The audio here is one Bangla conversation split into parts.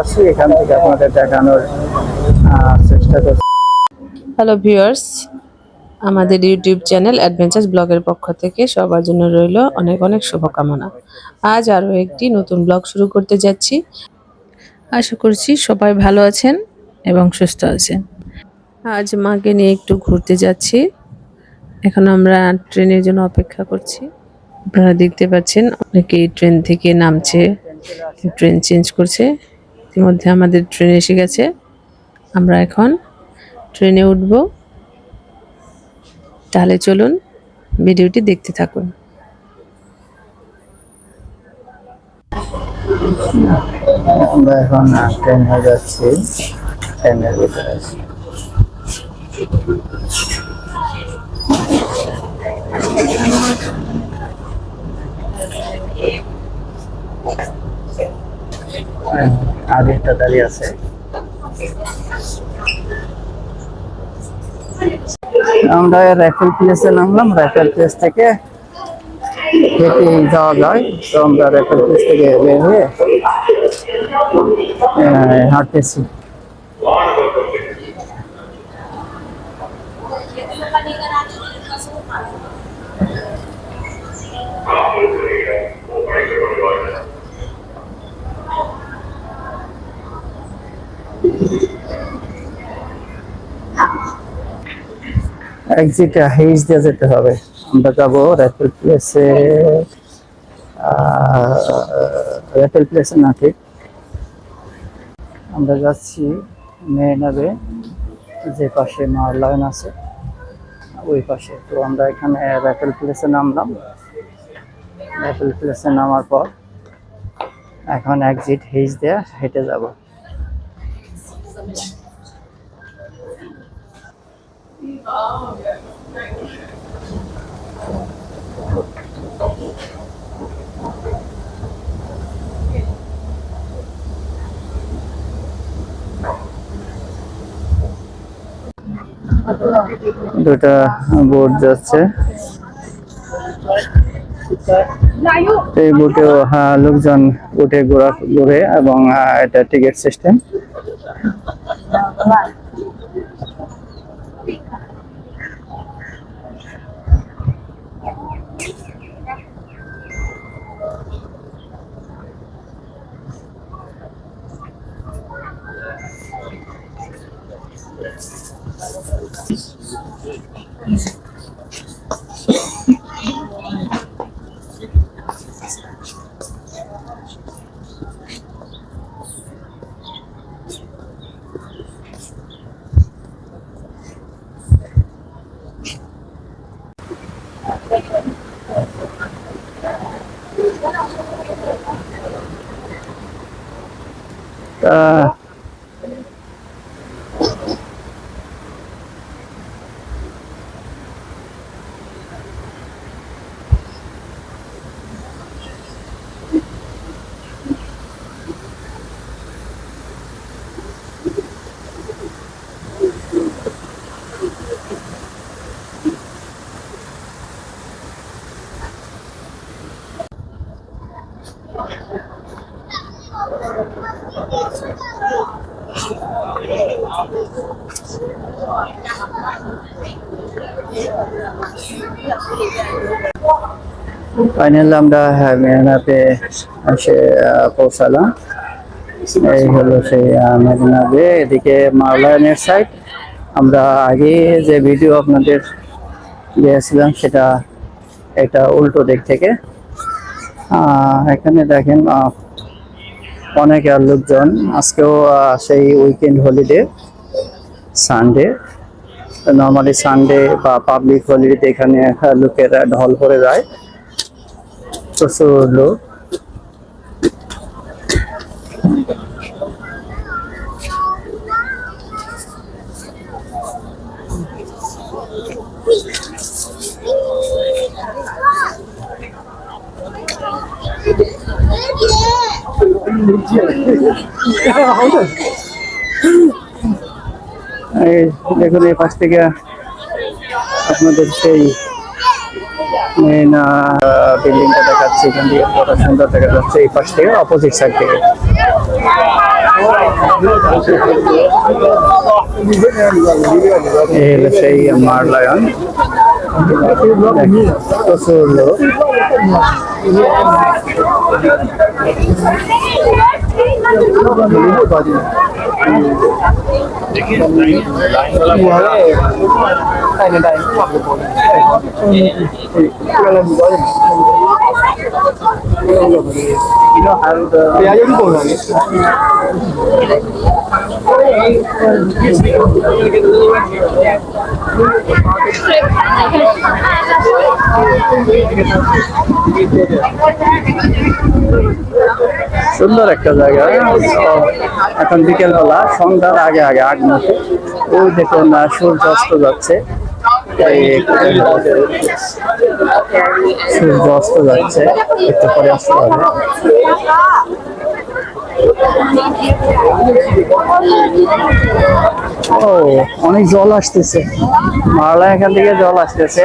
আছি এখান থেকে আপনাদের দেখানোর চেষ্টা করছি। হ্যালো ভিউয়ার্স আমাদের ইউটিউব চ্যানেল অ্যাডভেঞ্চার ব্লগের পক্ষ থেকে সবার জন্য রইল অনেক অনেক শুভকামনা। আজ আরও একটি নতুন ব্লগ শুরু করতে যাচ্ছি। আশা করছি সবাই ভালো আছেন এবং সুস্থ আছেন। আজ মাকে নিয়ে একটু ঘুরতে যাচ্ছি। এখন আমরা ট্রেনের জন্য অপেক্ষা করছি। আপনারা দেখতে পাচ্ছেন অনেকেই ট্রেন থেকে নামছে, ট্রেন চেঞ্জ করছে। ইতিমধ্যে আমাদের ট্রেন এসে গেছে। আমরা এখন ট্রেনে উঠব। তাহলে চলুন ভিডিওটি দেখতে থাকুন। আমরা এখন ট্রেন হয়ে যাচ্ছি। ট্রেনের ভিতরে আছি। আরেকটা দাঁড়িয়ে আছে। আমরা রাইফেল প্লেসে নামলাম। রাইফেল প্লেস থেকে হেঁটে যাওয়া যায়। তো আমরা রাইফেল প্লেস থেকে বের হয়ে হাঁটতেছি। এক্সিট হেইজ দিয়ে যেতে হবে। আমরা যাব রাইফেল প্লেসে রাইফেল প্লেসে না ঠিক। আমরা যাচ্ছি মেরিনাবে যে পাশে মারলায়ন আছে, ওই পাশে। তো আমরা এখানে রাইফেল প্লেসে নামলাম। রাইফেল প্লেসে নামার পর এখন এক্সিট হেইজ দিয়ে হেঁটে যাব। দুটা বোট যাচ্ছে। এই বোটেও হ্যাঁ, লোকজন উঠে ঘোরা ঘুরে এবং আহ, এটা ticket system Thank you. Finally আমরা মেরিনাতে এসে পৌঁছালাম। এই হলো সেই মেরিনা বে এদিকে মারলায়নের সাইড। আমরা আগে যে ভিডিও আপনাদের দিয়েছিলাম, সেটা এটা উল্টো দিক থেকে। এখানে দেখেন অনেক লোকজন। আজকেও সেই weekend holiday Sunday normally Sunday বা পাবলিক হলিডেতে এখানে লোকেরা ঢল করে যায়। చొసూళ్ళు দেখুন এই পাশ থেকে আপনাদের সেই মেন বিল্ডিংটা দেখাচ্ছি, এখান থেকে কত সুন্দর দেখা যাচ্ছে, এই পাশ থেকে অপোজিট সাইড থেকে। সেই মারলায়ন প্রচুর লোক। 老了，你不会打的。嗯。你来呢？厉害。太能打，我打不赢。嗯。你来打我呢？你老还的。我也有点困难。水开了，开始烫了。সুন্দর একটা জায়গা। এখন বিকেলবেলা সন্ধ্যার আগে আগে আগ মুখে ওই দেখুন আহ, সূর্য অস্ত যাচ্ছে। সূর্য অস্ত যাচ্ছে। একটু পরে আসতে হবে ও অনেক জল আসতেছে। মারলা এখান থেকে জল আসতেছে।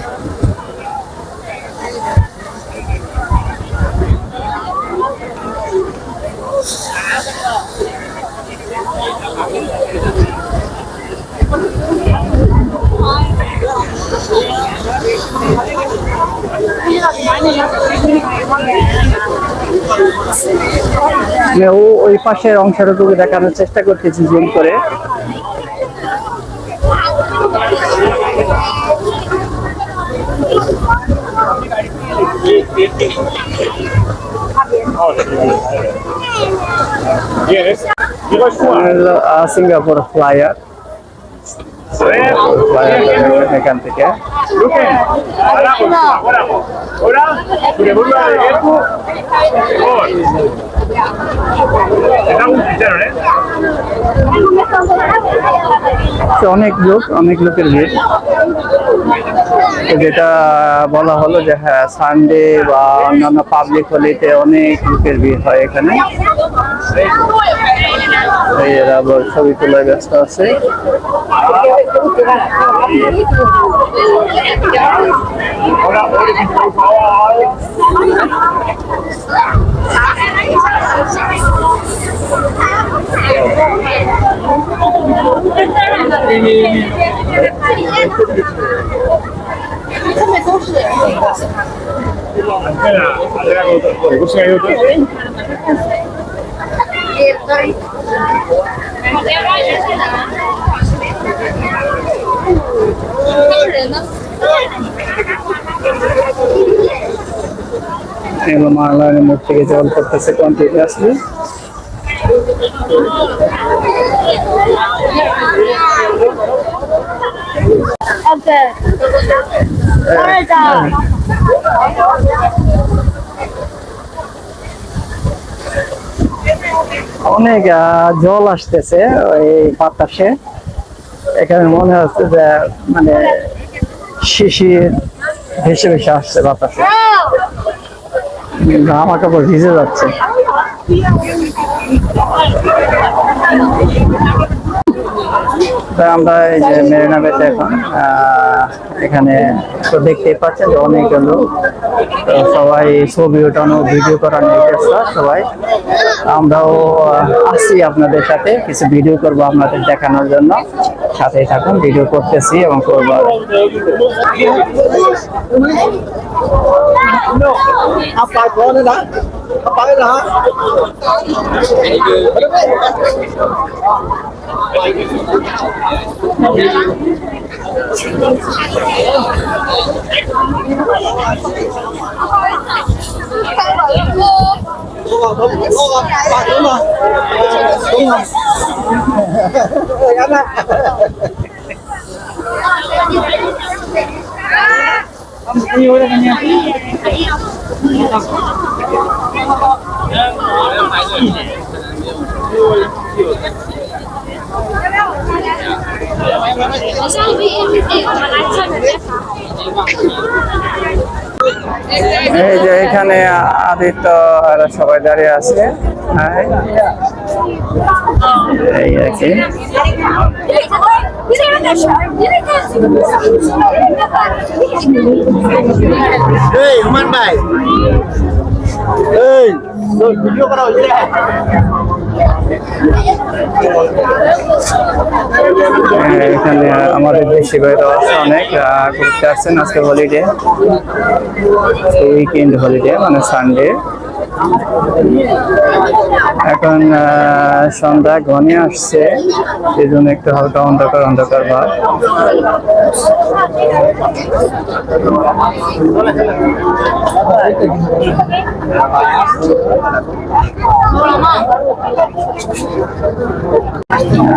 ও ওই পাশের অংশটুকু দেখানোর চেষ্টা করতেছি জুম করে। আহ, সিঙ্গাপুর ফ্লাইয়ার এখান থেকে। অনেক লোক, অনেক লোকের ভিড়। যেটা বলা হলো যে হ্যাঁ সানডে বা অন্যান্য পাবলিক হলিতে অনেক লোকের ভিড় হয় এখানে। এই এরা আবার ছবি তোলায় ব্যস্ত আছে এগুলো মারলানের মুখ থেকে জল করতেছে কন্টিনিউয়াসলি Okay. Alright, down. অনেক জল আসতেছে এই বাতাসে। এখানে মনে হচ্ছে যে মানে শিশির ভেসে ভেসে আসছে বাতাসে। জামা কাপড় ভিজে যাচ্ছে। তো আমরা এই যে মেরিনা বেতে এখন এখানে তো দেখতেই পাচ্ছেন যে অনেক লোক। তো সবাই ছবি ওঠানো, ভিডিও করার নিয়ে সবাই। আমরাও আসি আপনাদের সাথে, কিছু ভিডিও করব আপনাদের দেখানোর জন্য। সাথেই থাকুন, ভিডিও করতেছি এবং করব। আপনার Kapail ha. Đúng rồi, đúng, đúng rồi, bạn đúng rồi, đúng rồi, đúng rồi, đúng rồi, এই যে এখানে আদিত্য সবাই দাঁড়িয়ে আছে। হ্যাঁ। এই আর কি। এই হুমান ভাই। এই ভিডিও হ্যাঁ, এখানে আমাদের দেশি বাইরে আছে অনেক ঘুরতে আসছেন আজকে হলিডে উইকেন্ড হলিডে মানে সানডে এখন সন্ধ্যা ঘনিয়ে আসছে এই জন্য একটু হালকা অন্ধকার অন্ধকার ভাব।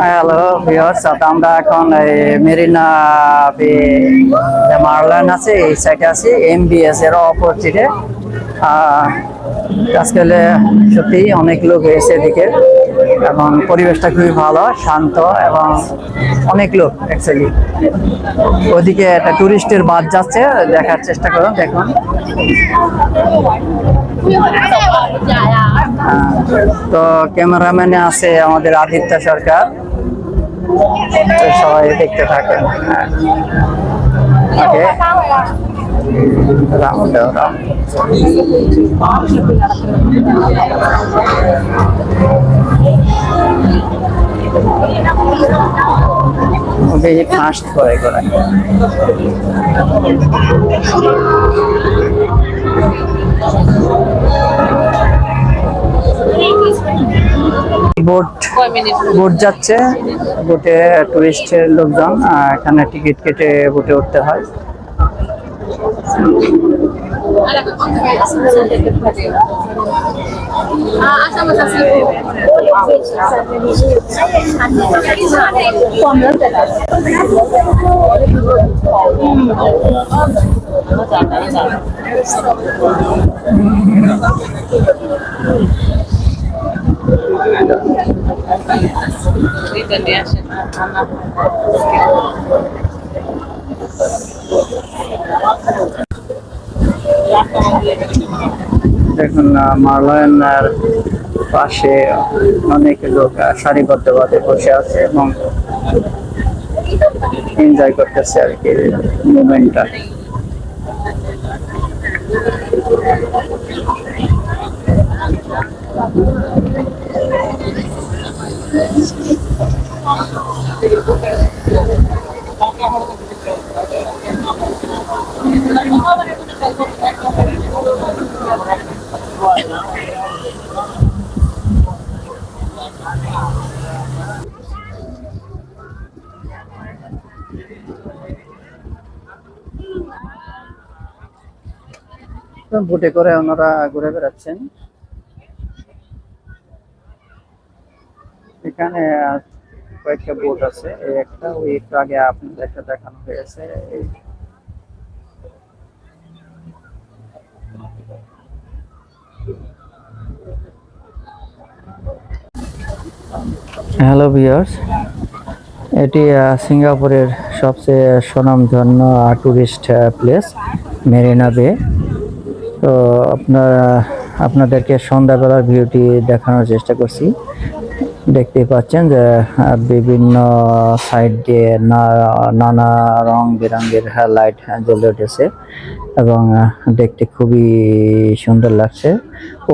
হ্যালো ভিউয়ার্স আমরা এখন এই মেরিনা মারলান আছে, এই সাইডে আছি এমবিএস এর অপোজিটে। আজকালে সত্যি অনেক লোক এসে এদিকে এবং পরিবেশটা খুবই ভালো শান্ত এবং অনেক লোক অ্যাকচুয়ালি ওদিকে একটা টুরিস্টের বাস যাচ্ছে দেখার চেষ্টা করুন দেখুন। আহ, তো ক্যামেরাম্যানে আছে আমাদের আদিত্য সরকার। সবাই দেখতে থাকেন হ্যাঁ। দেও রাম বেশি ফাস্ট করে করে বোট বোট যাচ্ছে, বোটে টুরিস্টের লোকজন এখানে টিকিট কেটে বোটে উঠতে হয়। ความเลิกแต่ละนี่จะเรียนฉันนะ দেখুন মালয়নার পাশে অনেক লোক সারিবদ্ধ সারিবদ্ধভাবে বসে আছে এবং এনজয় করতেছে আর কি মুভমেন্টটা বোটে করে ওনারা ঘুরে বেড়াচ্ছেন। এখানে কয়েকটা বোট আছে। এই একটা, ওই একটু আগে আপনাদের একটা দেখানো হয়েছে। হ্যালো ভিউয়ার্স এটি সিঙ্গাপুরের সবচেয়ে স্বনামধন্য টুরিস্ট প্লেস মেরিনা বে। তো আপনার, আপনাদেরকে সন্ধ্যাবেলার ভিউটি দেখানোর চেষ্টা করছি। দেখতে পাচ্ছেন যে বিভিন্ন সাইড দিয়ে নানা রং বেরঙের লাইট জ্বলে উঠেছে এবং দেখতে খুবই সুন্দর লাগছে।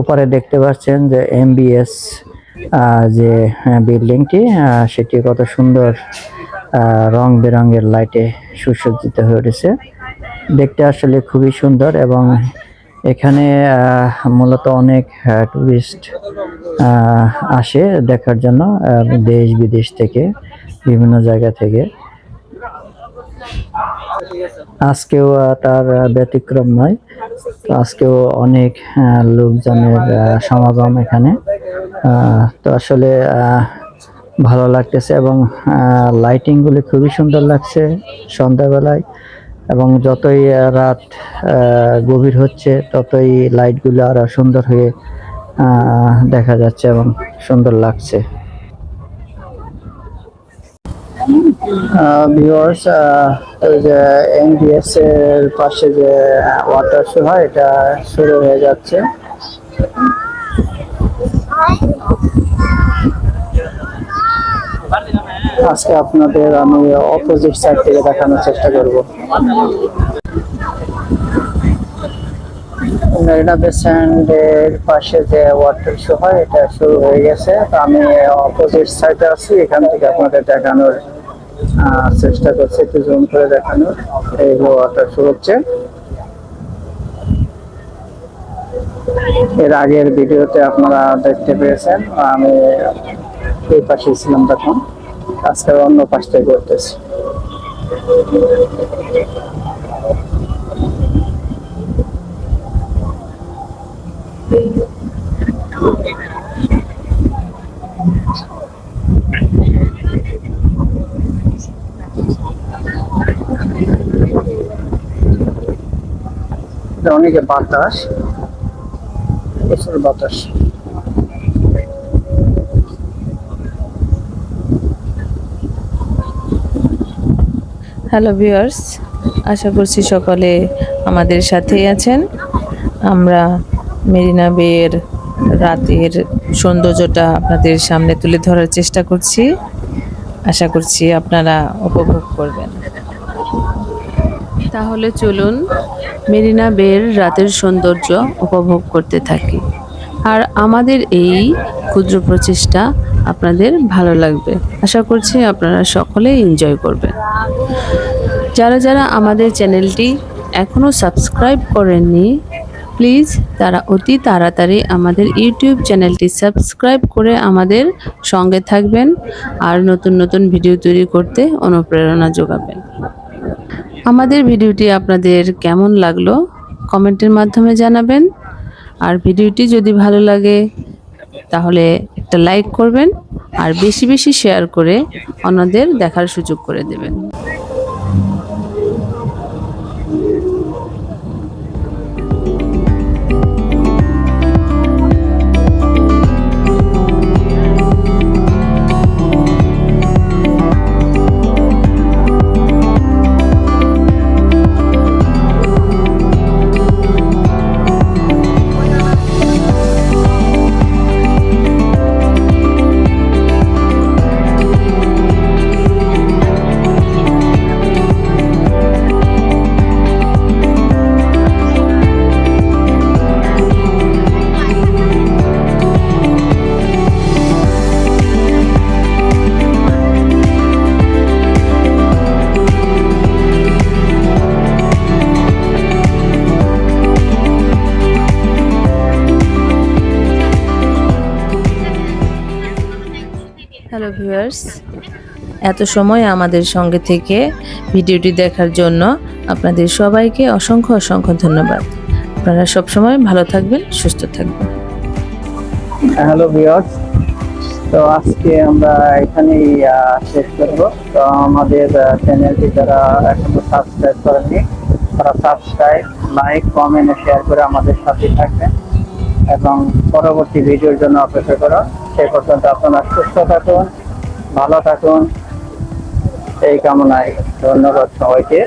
ওপারে দেখতে পাচ্ছেন যে এমবিএস যে বিল্ডিংটি সেটি কত সুন্দর রং বেরঙের লাইটে সুসজ্জিত হয়ে উঠেছে। দেখতে আসলে খুবই সুন্দর এবং এখানে মূলত অনেক টুরিস্ট আসে দেখার জন্য দেশ বিদেশ থেকে, বিভিন্ন জায়গা থেকে। আজকেও তার ব্যতিক্রম নয়। আজকেও অনেক লোকজনের সমাগম এখানে। তো আসলে ভালো লাগতেছে এবং লাইটিংগুলি খুবই সুন্দর লাগছে সন্ধ্যাবেলায়। এবং যতই রাত গভীর হচ্ছে, ততই লাইটগুলো আরও সুন্দর হয়ে দেখা যাচ্ছে এবং সুন্দর লাগছে। ভিউয়ার্স ওই যে এনডিএস এর পাশে যে ওয়াটার শো হয়, এটা শুরু হয়ে যাচ্ছে। আজকে আপনাদের আমি অপোজিট সাইড থেকে দেখানোর চেষ্টা করব। মেরিনা বে স্যান্ডের পাশে যে ওয়াটার শো হয়, এটা শুরু হয়ে গেছে। তো আমি অপোজিট সাইডে আছি, এখান থেকে আপনাদের দেখানোর চেষ্টা করছি একটু জুম করে দেখানোর। এই ওয়াটার শো হচ্ছে। এর আগের ভিডিওতে আপনারা দেখতে পেয়েছেন, আমি এই পাশে ছিলাম তখন। আজকে অন্য পাশটাই করতেছি। অনেকে বাতাস প্রচুর বাতাস। হ্যালো ভিউয়ার্স আশা করছি সকলে আমাদের সাথেই আছেন। আমরা মেরিনা বেয়ের রাতের সৌন্দর্যটা আপনাদের সামনে তুলে ধরার চেষ্টা করছি। আশা করছি আপনারা উপভোগ করবেন। তাহলে চলুন মেরিনা বের রাতের সৌন্দর্য উপভোগ করতে থাকি। আর আমাদের এই ক্ষুদ্র প্রচেষ্টা আপনাদের ভালো লাগবে। আশা করছি আপনারা সকলেই এনজয় করবেন। যারা যারা আমাদের চ্যানেলটি এখনও সাবস্ক্রাইব করেননি, প্লিজ তারা অতি তাড়াতাড়ি আমাদের ইউটিউব চ্যানেলটি সাবস্ক্রাইব করে আমাদের সঙ্গে থাকবেন আর নতুন নতুন ভিডিও তৈরি করতে অনুপ্রেরণা যোগাবেন। আমাদের ভিডিওটি আপনাদের কেমন লাগল কমেন্টের মাধ্যমে জানাবেন। আর ভিডিওটি যদি ভালো লাগে, তাহলে একটা লাইক করবেন আর বেশি বেশি শেয়ার করে অন্যদের দেখার সুযোগ করে দেবেন। ভিউয়ার্স এত সময় আমাদের সঙ্গে থেকে ভিডিওটি দেখার জন্য আপনাদের সবাইকে অসংখ্য অসংখ্য ধন্যবাদ। আপনারা সবসময় ভালো থাকবেন, সুস্থ থাকবেন। হ্যালো ভিউয়ার্স, তো আজকে আমরা এখানেই শেষ করব। তো আমাদের চ্যানেলটি যারা এখনও সাবস্ক্রাইব করেনি তারা সাবস্ক্রাইব লাইক কমেন্ট শেয়ার করে আমাদের সাথে থাকবেন। এবং পরবর্তী ভিডিওর জন্য অপেক্ষা করো। সেই পর্যন্ত আপনারা সুস্থ থাকুন। ভালো থাকুন। এই কামনায় ধন্যবাদ সবাইকে।